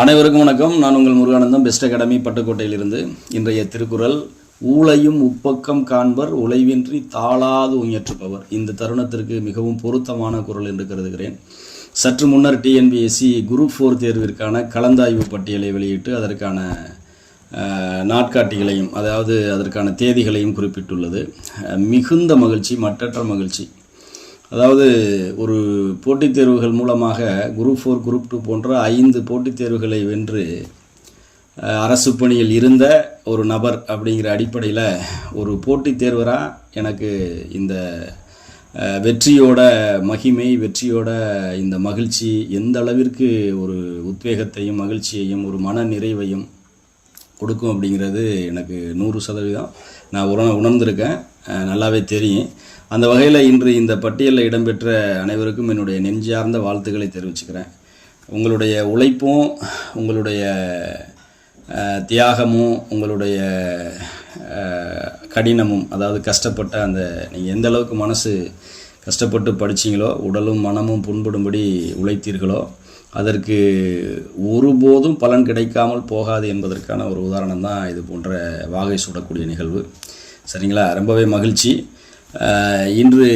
அனைவருக்கும் வணக்கம். நான் உங்கள் முருகானந்தம். பெஸ்ட் அகாடமி பட்டுக்கோட்டையிலிருந்து இன்றைய திருக்குறள் ஊழையும் உப்பக்கம் காண்பர் உழைவின்றி தாளாது உயற்றுப்பவர் இந்த தருணத்திற்கு மிகவும் பொருத்தமான குரல் என்று கருதுகிறேன். சற்று முன்னர் டிஎன்பிஎஸ்சி குரூப் ஃபோர் தேர்விற்கான கலந்தாய்வு பட்டியலை வெளியிட்டு அதற்கான நாட்காட்டிகளையும் அதாவது அதற்கான தேதிகளையும் குறிப்பிட்டுள்ளது. மிகுந்த மகிழ்ச்சி மற்றற்ற மகிழ்ச்சி. அதாவது ஒரு போட்டித் தேர்வுகள் மூலமாக குரூப் ஃபோர் குரூப் டூ போன்ற ஐந்து போட்டித் தேர்வுகளை வென்று அரசு பணியில் இருந்த ஒரு நபர் அப்படிங்கிற அடிப்படையில் ஒரு போட்டித் தேர்வராக எனக்கு இந்த வெற்றியோட மகிமை வெற்றியோட இந்த மகிழ்ச்சி எந்த அளவிற்கு ஒரு உத்வேகத்தையும் மகிழ்ச்சியையும் ஒரு மன நிறைவையும் கொடுக்கும் அப்படிங்கிறது எனக்கு நூறு சதவீதம் நான் உண உணர்ந்திருக்கேன். நல்லாவே தெரியும். அந்த வகையில் இன்று இந்த பட்டியலில் இடம்பெற்ற அனைவருக்கும் என்னுடைய நெஞ்சார்ந்த வாழ்த்துக்களை தெரிவிச்சுக்கிறேன். உங்களுடைய உழைப்பும் உங்களுடைய தியாகமும் உங்களுடைய கடினமும் அதாவது கஷ்டப்பட்ட அந்த நீங்கள் எந்த அளவுக்கு மனசு கஷ்டப்பட்டு படிச்சீங்களோ உடலும் மனமும் புண்படும்படி உழைத்தீர்களோ அதற்கு ஒருபோதும் பலன் கிடைக்காமல் போகாது என்பதற்கான ஒரு உதாரணம் தான் இது போன்ற வாகை சூடக்கூடிய நிகழ்வு. சரிங்களா? ரொம்பவே மகிழ்ச்சி. இன்று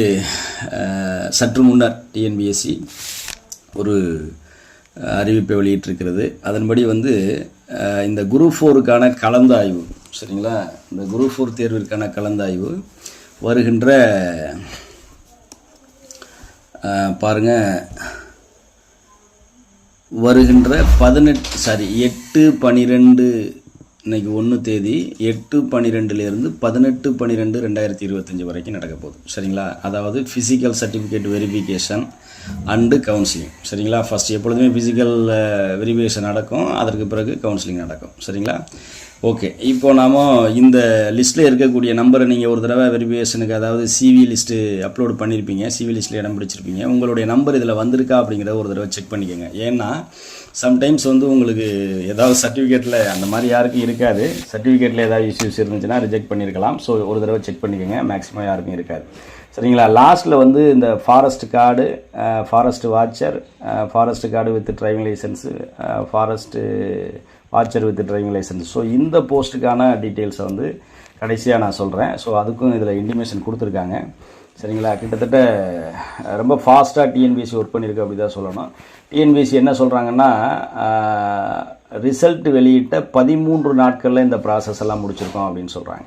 சற்று முன்னர் டிஎன்பிஎஸ்சி ஒரு அறிவிப்பை வெளியிட்டிருக்கிறது. அதன்படி வந்து இந்த குரூப் ஃபோருக்கான கலந்தாய்வு சரிங்களா? இந்த குரூப் ஃபோர் தேர்விற்கான கலந்தாய்வு வருகின்ற பாருங்கள் பாருங்க வருகின்ற பதினெட்டு சாரி எட்டு பனிரெண்டு இன்னைக்கு ஒன்று தேதி எட்டு பன்னிரெண்டுலேருந்து பதினெட்டு பன்னிரெண்டு ரெண்டாயிரத்தி இருபத்தஞ்சி வரைக்கும் நடக்க போகுது. சரிங்களா? அதாவது physical certificate verification and counselling சரிங்களா? ஃபஸ்ட் எப்பொழுதுமே ஃபிசிக்கல் வெரிஃபிகேஷன் eh, நடக்கும். அதற்கு பிறகு கவுன்சிலிங் நடக்கும். சரிங்களா? ஓகே இப்போ நாம இந்த லிஸ்ட்டில் இருக்கக்கூடிய நம்பரை நீங்கள் ஒரு தடவை வெரிஃபிகேஷனுக்கு அதாவது சிவி லிஸ்ட்டு அப்லோட் பண்ணியிருப்பீங்க சிவி லிஸ்ட்டில் இடம் பிடிச்சிருப்பீங்க. உங்களுடைய நம்பர் இதில் வந்திருக்கா அப்படிங்கிறத ஒரு தடவை செக் பண்ணிக்கோங்க. ஏன்னா சம்டைம்ஸ் வந்து உங்களுக்கு ஏதாவது சர்டிஃபிகேட்டில் அந்த மாதிரி யாருக்கும் இருக்காது. சர்டிஃபிகேட்டில் ஏதாவது இஷ்யூஸ் இருந்துச்சுன்னா ரிஜெக்ட் பண்ணியிருக்கலாம் ஸோ ஒரு தடவை செக் பண்ணிக்கோங்க. மேக்ஸிமம் யாருக்கும் இருக்காது. சரிங்களா? லாஸ்ட்டில் வந்து இந்த forest guard forest watcher forest guard with driving licence forest watcher with driving licence so இந்த போஸ்ட்டுக்கான டீட்டெயில்ஸை வந்து கடைசியாக நான் சொல்கிறேன் ஸோ அதுக்கும் இதில் இன்டிமேஷன் கொடுத்துருக்காங்க. சரிங்களா? கிட்டத்தட்ட ரொம்ப ஃபாஸ்ட்டாக டிஎன்பிஎஸ்சி ஒர்க் பண்ணியிருக்கு அப்படி தான் சொல்லணும் டிஎன்பிசி என்ன சொல்கிறாங்கன்னா ரிசல்ட் வெளியிட்ட பதிமூன்று நாட்களில் இந்த ப்ராசஸ் எல்லாம் முடிச்சிருக்கோம் அப்படின்னு சொல்கிறாங்க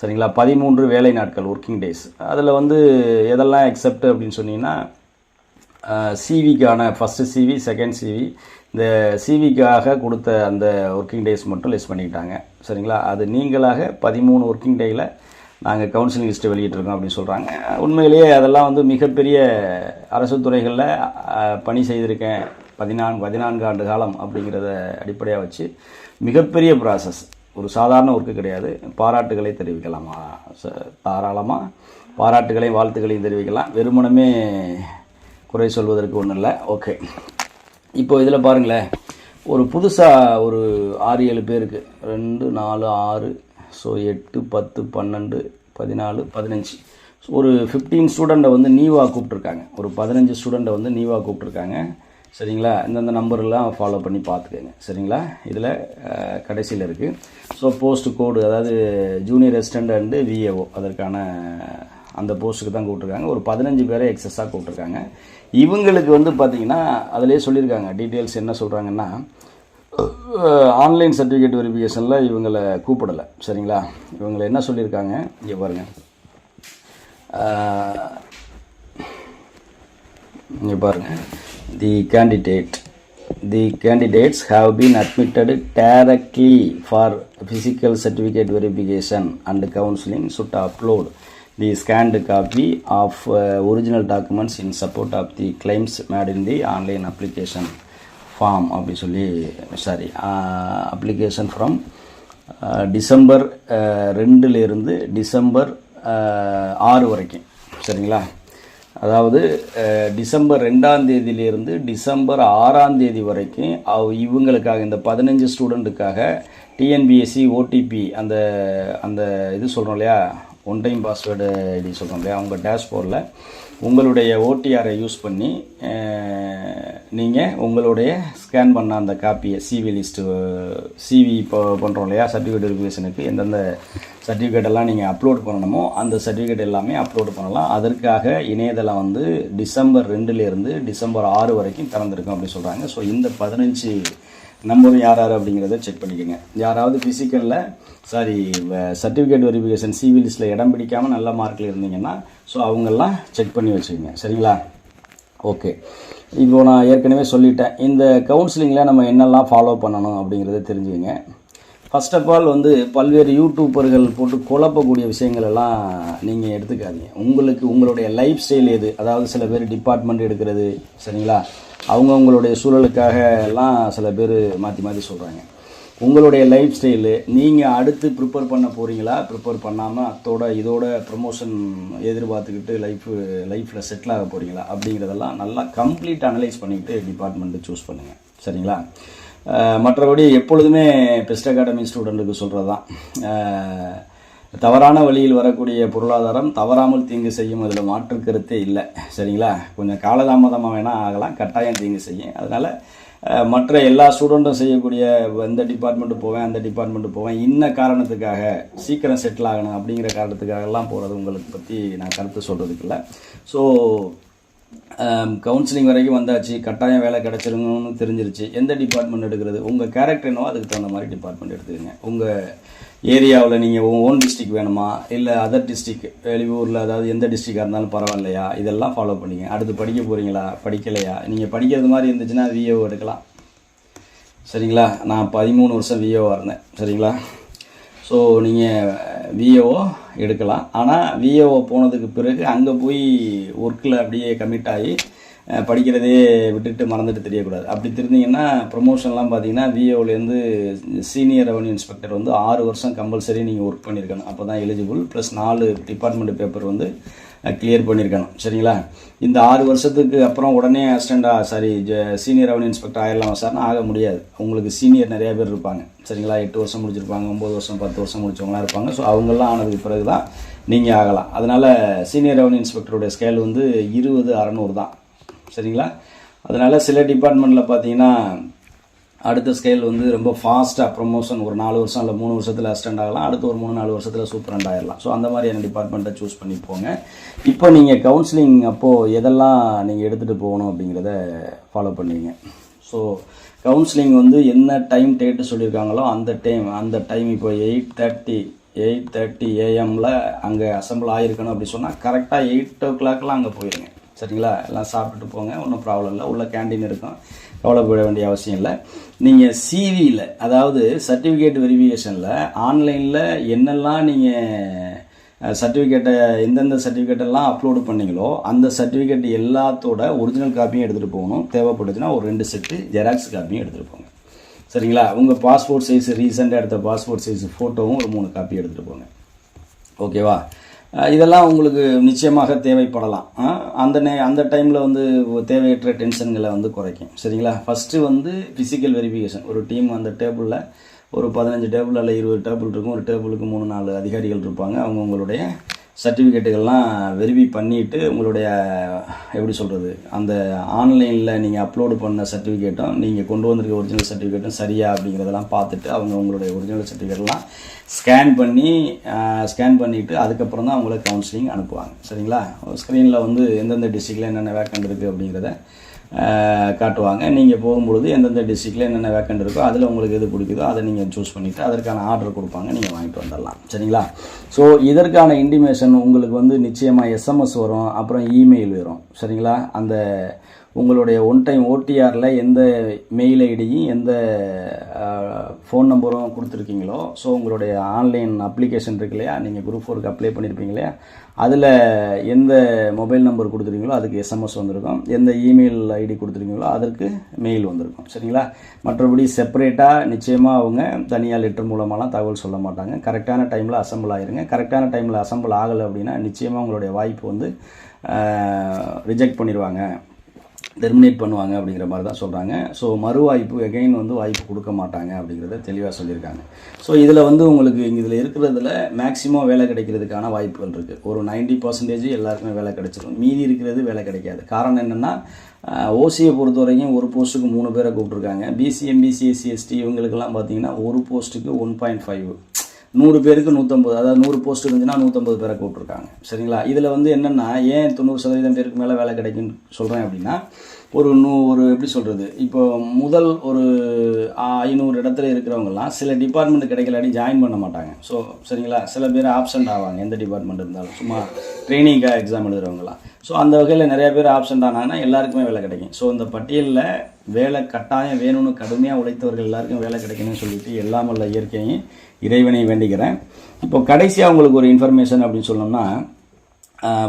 சரிங்களா? பதிமூன்று வேலை நாட்கள் ஒர்க்கிங் டேஸ் அதில் வந்து எதெல்லாம் எக்ஸப்ட் அப்படின்னு சொன்னீங்கன்னா சிவிக்கான ஃபஸ்ட்டு சிவி செகண்ட் சிவி இந்த சிவிக்காக கொடுத்த அந்த ஒர்க்கிங் டேஸ் மட்டும் லெஸ் பண்ணிக்கிட்டாங்க. சரிங்களா? அது நீங்களாக பதிமூணு ஒர்க்கிங் டேயில் நாங்கள் கவுன்சிலிங் லிஸ்ட்டை வெளியிட்டிருக்கோம் அப்படின்னு சொல்கிறாங்க உண்மையிலேயே அதெல்லாம் வந்து மிகப்பெரிய அரசு துறைகளில் பணி செய்திருக்கேன். பதினான்கு பதினான்கு ஆண்டு காலம் அப்படிங்கிறத அடிப்படையாக வச்சு மிகப்பெரிய ப்ராசஸ் ஒரு சாதாரண ஒர்க்கு கிடையாது. பாராட்டுகளை தெரிவிக்கலாமா. ச- தாராளமாக பாராட்டுகளையும் வாழ்த்துக்களையும் தெரிவிக்கலாம். வெறுமனமே குறை சொல்வதற்கு ஒன்றும் இல்லை ஓகே இப்போ இதில் பாருங்களேன். ஒரு புதுசாக ஒரு ஆறு ஏழு பேருக்கு ரெண்டு நாலு ஆறு ஸோ எட்டு பத்து பன்னெண்டு பதினாலு பதினஞ்சு. ஒரு ஃபிஃப்டீன் ஸ்டூடெண்ட்டை வந்து நீவாக கூப்பிட்ருக்காங்க ஒரு பதினஞ்சு ஸ்டூடெண்ட்டை வந்து நீவாக கூப்பிட்ருக்காங்க சரிங்களா? இந்தந்த நம்பர்லாம் ஃபாலோ பண்ணி பார்த்துக்கோங்க. சரிங்களா? இதில் கடைசியில் இருக்குது ஸோ போஸ்ட் கோடு அதாவது ஜூனியர் ரெசிடெண்ட் அண்டு விஏஓ அதற்கான அந்த போஸ்ட்டுக்கு தான் கூப்பிட்ருக்காங்க ஒரு பதினஞ்சு பேரை எக்ஸஸாக கூப்பிட்ருக்காங்க இவங்களுக்கு வந்து பார்த்தீங்கன்னா அதிலே சொல்லியிருக்காங்க டீட்டெயில்ஸ் என்ன சொல்கிறாங்கன்னா ஆன்லைன் சர்டிஃபிகேட் வெரிஃபிகேஷனில் இவங்களை கூப்பிடலை. சரிங்களா? இவங்களை என்ன சொல்லியிருக்காங்க? இங்கே பாருங்கள் இங்கே பாருங்கள் the candidate the candidates have been admitted directly for physical certificate verification and counselling should upload the scanned copy of uh, original documents in support of the claims made in the online application form அப்படி சொல்லி sorry application from December ரெண்டுலேருந்து December uh, ஆறு வரைக்கும். சரிங்களா? அதாவது uh, December ரெண்டாம் தேதியிலேருந்து December ஆறாம் தேதி வரைக்கும் அவ் இவங்களுக்காக இந்த பதினஞ்சு ஸ்டூடெண்ட்டுக்காக டிஎன்பிஎஸ்சி ஓடிபி அந்த அந்த இது சொல்கிறோம் இல்லையா? ஒன் டைம் பாஸ்வேர்டு ஐடி சொல்கிறோம் இல்லையா? அவங்க டேஷ்போர்டில் உங்களுடைய ஓடிஆரை யூஸ் பண்ணி நீங்கள் உங்களுடைய ஸ்கேன் பண்ண அந்த காப்பியை சிவி லிஸ்ட்டு சிவி இப்போ பண்ணுறோம் இல்லையா? சர்டிஃபிகேட் வெரிஃபிகேஷனுக்கு எந்தெந்த சர்டிஃபிகேட் எல்லாம் நீங்கள் அப்லோட் பண்ணணுமோ அந்த சர்டிஃபிகேட் எல்லாமே அப்லோட் பண்ணலாம். அதற்காக இணையதளம் வந்து டிசம்பர் ரெண்டுலேருந்து டிசம்பர் ஆறு வரைக்கும் திறந்துருக்கும் அப்படின்னு சொல்கிறாங்க ஸோ இந்த பதினஞ்சு நம்பரும் யார் யார் அப்படிங்கிறத செக் பண்ணிக்கோங்க. யாராவது ஃபிசிக்கலில் சாரி சர்டிஃபிகேட் வெரிஃபிகேஷன் சிவி லிஸ்ட்டில் இடம் பிடிக்காமல் நல்ல மார்க்கில் இருந்தீங்கன்னா ஸோ அவங்கெல்லாம் செக் பண்ணி வச்சுக்கோங்க. சரிங்களா? ஓகே இப்போ நான் ஏற்கனவே சொல்லிட்டேன். இந்த கவுன்சிலிங்கில் நம்ம என்னெல்லாம் ஃபாலோ பண்ணணும் அப்படிங்கிறத தெரிஞ்சுக்கங்க. ஃபர்ஸ்ட் ஆஃப் ஆல் வந்து பல்வேறு யூடியூப்பர்கள் போட்டு குழப்பக்கூடிய விஷயங்கள் எல்லாம் நீங்கள் எடுத்துக்காதீங்க. உங்களுக்கு உங்களுடைய லைஃப் ஸ்டைல் எது? அதாவது சில பேர் டிபார்ட்மெண்ட் எடுக்கிறது சரிங்களா? அவங்கவுங்களுடைய சூழலுக்காக எல்லாம் சில பேர் மாற்றி மாற்றி சொல்கிறாங்க உங்களுடைய லைஃப் ஸ்டைலு நீங்கள் அடுத்து ப்ரிப்பேர் பண்ண போகிறீங்களா ப்ரிப்பேர் பண்ணாமல் அத்தோட இதோட ப்ரமோஷன் எதிர்பார்த்துக்கிட்டு லைஃப் லைஃப்பில் செட்டில் ஆக போகிறீங்களா அப்படிங்கிறதெல்லாம் நல்லா கம்ப்ளீட் அனலைஸ் பண்ணிக்கிட்டு டிபார்ட்மெண்ட்டு சூஸ் பண்ணுங்கள் சரிங்களா? மற்றபடி எப்பொழுதுமே பெஸ்ட் அகாடமி ஸ்டூடெண்ட்டுக்கு சொல்கிறது தான் தவறான வழியில் வரக்கூடிய பொருளாதாரம் தவறாமல் தீங்கு செய்யும் அதில் மாற்று கருத்தே இல்லை. சரிங்களா? கொஞ்சம் காலதாமதமாக வேணால் ஆகலாம். கட்டாயம் தீங்கு செய்யும். அதனால் மற்ற எல்லா ஸ்டூடெண்ட்டும் செய்யக்கூடிய இந்த டிபார்ட்மெண்ட்டு போவேன் அந்த டிபார்ட்மெண்ட்டு போவேன் இன்ன காரணத்துக்காக சீக்கிரம் செட்டில் ஆகணும் அப்படிங்கிற காரணத்துக்காகலாம் போகிறது உங்களுக்கு பற்றி நான் கருத்து சொல்கிறதுக்கு இல்லை. ஸோ கவுன்சிலிங் வரைக்கும் வந்தாச்சு கட்டாயம் வேலை கிடச்சிருங்கன்னு தெரிஞ்சிருச்சு. எந்த டிபார்ட்மெண்ட் எடுக்கிறது? உங்கள் கேரக்டர் என்னவோ அதுக்கு தகுந்த மாதிரி டிபார்ட்மெண்ட் எடுத்துக்கங்க. உங்கள் ஏரியாவில் நீங்கள் ஓன் டிஸ்ட்ரிக் வேணுமா? இல்லை அதர் டிஸ்ட்ரிக் வெளியூரில் அதாவது எந்த டிஸ்ட்ரிக்டாக இருந்தாலும் பரவாயில்லையா? இதெல்லாம் ஃபாலோ பண்ணிங்க. அடுத்து படிக்க போகிறீங்களா படிக்கலையா? நீங்கள் படிக்கிறது மாதிரி இருந்துச்சுன்னா விஏஓ எடுக்கலாம். சரிங்களா? நான் பதிமூணு வருஷம் விஏஓவாக இருந்தேன். சரிங்களா? ஸோ நீங்கள் விஏஓ எடுக்கலாம். ஆனால் விஏஓ போனதுக்கு பிறகு அங்கே போய் ஒர்க்கில் அப்படியே கமிட் ஆகி படிக்கிறதே விட்டுட்டு மறந்துட்டு தெரியக்கூடாது. அப்படி தெரிஞ்சிங்கன்னா ப்ரொமோஷன்லாம் பார்த்தீங்கன்னா விஏஓலேருந்து சீனியர் ரெவன்யூ இன்ஸ்பெக்டர் வந்து ஆறு வருஷம் கம்பல்சரி நீங்கள் ஒர்க் பண்ணியிருக்கணும் அப்போ தான் எலிஜிபிள் ப்ளஸ் நாலு டிபார்ட்மெண்ட் பேப்பர் வந்து கிளியர் பண்ணியிருக்கணும் சரிங்களா? இந்த ஆறு வருஷத்துக்கு அப்புறம் உடனே அசிஸ்டண்டாக சாரி சீனியர் ரெவன்யூ இன்ஸ்பெக்டர் ஆயிடலாம் சார்னா ஆக முடியாது. உங்களுக்கு சீனியர் நிறைய பேர் இருப்பாங்க. சரிங்களா? எட்டு வருஷம் முடிச்சிருப்பாங்க ஒம்பது வருஷம் பத்து வருஷம் முடிச்சவங்களாம் இருப்பாங்க. ஸோ அவங்கெல்லாம் ஆனதுக்கு பிறகு தான் நீங்கள் ஆகலாம். அதனால் சீனியர் ரெவன்யூ இன்ஸ்பெக்டருடைய ஸ்கேல் வந்து இருபது அறநூறு தான். சரிங்களா? அதனால் சில டிபார்ட்மெண்ட்டில் பார்த்தீங்கன்னா அடுத்த ஸ்கேல் வந்து ரொம்ப ஃபாஸ்ட்டாக ப்ரொமோஷன் ஒரு நாலு வருஷம் இல்லை மூணு வருஷத்தில் அஸ்டண்ட் ஆகலாம். அடுத்து ஒரு மூணு நாலு வருஷத்தில் சூப்பரண்ட் ஆயிடலாம் ஸோ அந்த மாதிரியான டிபார்ட்மெண்ட்டை சூஸ் பண்ணி போங்க. இப்போ நீங்கள் கவுன்சிலிங் அப்போது எதெல்லாம் நீங்கள் எடுத்துகிட்டு போகணும் அப்படிங்கிறத ஃபாலோ பண்ணுவீங்க. ஸோ கவுன்சிலிங் வந்து என்ன டைம் டேட்டு சொல்லியிருக்காங்களோ அந்த டைம் அந்த டைம் இப்போ எயிட் தேர்ட்டி எயிட் தேர்ட்டி ஏஎம்மில் அங்கே அசம்பிள் ஆகிருக்கணும் அப்படி சொன்னால் கரெக்டாக எயிட் ஓ கிளாக்லாம் அங்கே போயிருங்க. சரிங்களா? எல்லாம் சாப்பிட்டுட்டு போங்க ஒன்றும் ப்ராப்ளம் இல்லை. உள்ள கேண்டீன் இருக்கும். கவலைப்பட வேண்டிய அவசியம் இல்லை. நீங்கள் சிவியில் அதாவது சர்டிஃபிகேட் வெரிஃபிகேஷனில் ஆன்லைனில் என்னெல்லாம் நீங்கள் சர்டிஃபிகேட்டை எந்தெந்த சர்டிஃபிகேட்டெல்லாம் அப்லோடு பண்ணீங்களோ அந்த சர்டிஃபிகேட் எல்லாத்தோட ஒரிஜினல் காப்பியும் எடுத்துகிட்டு போகணும். தேவைப்பட்டுச்சுன்னா ஒரு ரெண்டு செட்டு ஜெராக்ஸ் காப்பியும் எடுத்துகிட்டு போங்க. சரிங்களா? உங்கள் பாஸ்போர்ட் சைஸ் ரீசெண்டாக எடுத்த பாஸ்போர்ட் சைஸ் ஃபோட்டோவும் ஒரு மூணு காப்பி எடுத்துகிட்டு போங்க. ஓகேவா இதெல்லாம் உங்களுக்கு நிச்சயமாக தேவைப்படலாம். அந்த நே அந்த டைமில் வந்து தேவையற்ற டென்ஷன்களை வந்து குறைக்கும். சரிங்களா? ஃபஸ்ட்டு வந்து ஃபிசிக்கல் வெரிஃபிகேஷன் ஒரு டீம் அந்த டேபிளில் ஒரு பதினஞ்சு டேபிள் அல்ல இருபது டேபிள் இருக்கும். ஒரு டேபிளுக்கு மூணு நாலு அதிகாரிகள் இருப்பாங்க. அவங்க உங்களுடைய சர்டிஃபிகேட்டுகள்லாம் வெரிஃபை பண்ணிவிட்டு உங்களுடைய எப்படி சொல்கிறது அந்த ஆன்லைனில் நீங்கள் அப்லோடு பண்ண சர்டிஃபிகேட்டும் நீங்கள் கொண்டு வந்திருக்க ஒரிஜினல் சர்டிஃபிகேட்டும் சரியா அப்படிங்கிறதெல்லாம் பார்த்துட்டு அவங்க உங்களுடைய ஒரிஜினல் சர்டிஃபிகேட்லாம் ஸ்கேன் பண்ணி ஸ்கேன் பண்ணிவிட்டு அதுக்கப்புறம் தான் அவங்கள கவுன்சிலிங் அனுப்புவாங்க. சரிங்களா? ஸ்க்ரீனில் வந்து எந்தெந்த டிஸ்ட்ரிக்டில் என்னென்ன வேக்கண்ட் இருக்குது அப்படிங்கிறத காட்டுவாங்க. நீங்கள் போகும்பொழுது எந்தெந்த டிஸ்ட்ரிக்டில் என்னென்ன வேக்கண்ட் இருக்கோ அதில் உங்களுக்கு எது பிடிக்குதோ அதை நீங்கள் சூஸ் பண்ணிவிட்டு அதற்கான ஆர்டர் கொடுப்பாங்க. நீங்கள் வாங்கிட்டு வந்துடலாம். சரிங்களா? ஸோ இதற்கான இன்டிமேஷன் உங்களுக்கு வந்து நிச்சயமாக எஸ்எம்எஸ் வரும் அப்புறம் இமெயில் வரும். சரிங்களா? அந்த உங்களுடைய ஒன் டைம் ஓடிஆரில் எந்த மெயில் ஐடியும் எந்த ஃபோன் நம்பரும் கொடுத்துருக்கீங்களோ? ஸோ உங்களுடைய ஆன்லைன் அப்ளிகேஷன் இருக்கு இல்லையா? நீங்கள் குரூப் ஃபோருக்கு அப்ளை பண்ணியிருப்பீங்க இல்லையா? அதில் எந்த மொபைல் நம்பர் கொடுத்துருக்கீங்களோ அதுக்கு எஸ்எம்எஸ் வந்திருக்கும். எந்த இமெயில் ஐடி கொடுத்துருக்கீங்களோ அதற்கு மெயில் வந்திருக்கும். சரிங்களா? மற்றபடி செப்பரேட்டாக நிச்சயமாக அவங்க தனியாக லெட்டர் மூலமாலாம் தகவல் சொல்ல மாட்டாங்க. கரெக்டான டைமில் அசம்பிள் ஆயிருங்க. கரெக்டான டைமில் அசம்பிள் ஆகலை அப்படின்னா நிச்சயமாக உங்களுடைய வாய்ப்பு வந்து ரிஜெக்ட் பண்ணிடுவாங்க டெர்மினேட் பண்ணுவாங்க அப்படிங்கிற மாதிரி தான் சொல்கிறாங்க ஸோ மறு வாய்ப்பு எகைன் வந்து வாய்ப்பு கொடுக்க மாட்டாங்க அப்படிங்கிறத தெளிவாக சொல்லியிருக்காங்க. ஸோ இதில் வந்து உங்களுக்கு இதில் இருக்கிறதுல மேக்ஸிமம் வேலை கிடைக்கிறதுக்கான வாய்ப்புகள் இருக்குது ஒரு 90% பர்சன்டேஜ் எல்லாருக்குமே வேலை கிடைச்சிடும் மீதி இருக்கிறது வேலை கிடைக்காது. காரணம் என்னென்னா ஓசியை பொறுத்த வரைக்கும் ஒரு போஸ்ட்டுக்கு மூணு பேரை கூப்பிட்ருக்காங்க பிசிஎம்பிசிஎஸ்சி எஸ்டி இவங்களுக்கெல்லாம் பார்த்தீங்கன்னா ஒரு போஸ்ட்டுக்கு ஒன் பாயிண்ட் ஃபைவ் நூறு பேருக்கு நூற்றம்பது அதாவது நூறு போஸ்ட் இருந்துச்சுன்னா நூற்றம்பது பேரை கூப்பிட்ருக்காங்க சரிங்களா? இதில் வந்து என்னென்னா ஏன் தொண்ணூறு சதவீதம் பேருக்கு மேலே வேலை கிடைக்குன்னு சொல்கிறேன் அப்படின்னா ஒரு நூ ஒரு எப்படி சொல்கிறது இப்போ முதல் ஒரு ஐநூறு இடத்துல இருக்கிறவங்கலாம் சில டிபார்ட்மெண்ட் கிடைக்கலாடி ஜாயின் பண்ண மாட்டாங்க. ஸோ சரிங்களா? சில பேர் ஆப்சண்ட் ஆவாங்க எந்த டிபார்ட்மெண்ட் இருந்தாலும். சும்மா ட்ரைனிங்காக எக்ஸாம் எழுதுறவங்களாம் ஸோ அந்த வகையில் நிறைய பேர் ஆப்சண்ட் ஆனாங்கன்னா எல்லாருக்குமே வேலை கிடைக்கும். ஸோ இந்த பட்டியலில் வேலை கட்டாயம் வேணும்னு கடுமையாக உழைத்தவர்கள் எல்லாருக்கும் வேலை கிடைக்கணும்னு சொல்லிட்டு எல்லாம் உள்ள இயற்கையும் இறைவனை வேண்டிக்கிறேன். இப்போ கடைசியாக உங்களுக்கு ஒரு இன்ஃபர்மேஷன் அப்படின்னு சொன்னோம்னா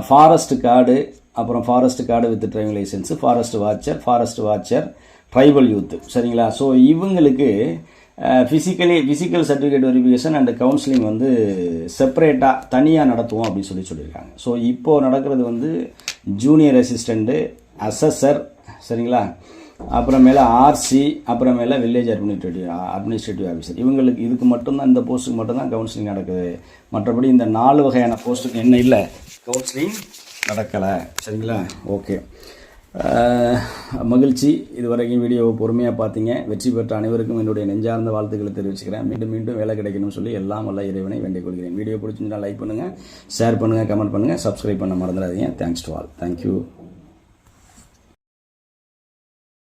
ஃபாரஸ்ட் காடு அப்புறம் forest guard with driving licence forest watcher forest watcher tribal youth சரிங்களா? ஸோ இவங்களுக்கு physically physical certificate verification and counselling வந்து செப்பரேட்டாக தனியாக நடத்துவோம் அப்படின்னு சொல்லி சொல்லியிருக்காங்க. ஸோ இப்போது நடக்கிறது வந்து ஜூனியர் அசிஸ்டண்ட்டு அசஸர் சரிங்களா? அப்புறமேல ஆர்சி அப்புறமேல வில்லேஜ் அட்மினிஸ்ட்ரேட்டிவ் அட்மினிஸ்ட்ரேட்டிவ் ஆஃபீஸர் இவங்களுக்கு இதுக்கு மட்டும்தான் இந்த போஸ்ட்டுக்கு மட்டும்தான் கவுன்சிலிங் நடக்குது. மற்றபடி இந்த நாலு வகையான போஸ்ட்டுக்கு என்ன இல்லை? கவுன்சிலிங் நடக்கலை. சரிங்களா? ஓகே. மகிழ்ச்சி. இதுவரைக்கும் வீடியோவை பொறுமையாக பார்த்தீங்க. வெற்றி பெற்ற அனைவருக்கும் என்னுடைய நெஞ்சார்ந்த வாழ்த்துக்களை தெரிவிச்சுக்கிறேன். மீண்டும் மீண்டும் வேலை கிடைக்கணும்னு சொல்லி எல்லாம் வல்ல இறைவனை வேண்டிக் கொள்கிறேன். வீடியோ பிடிச்சிருந்தா லைக் பண்ணுங்கள் ஷேர் பண்ணுங்கள் கமெண்ட் பண்ணுங்கள் சப்ஸ்கிரைப் பண்ண மறந்துடாதீங்க. Thanks to all thank you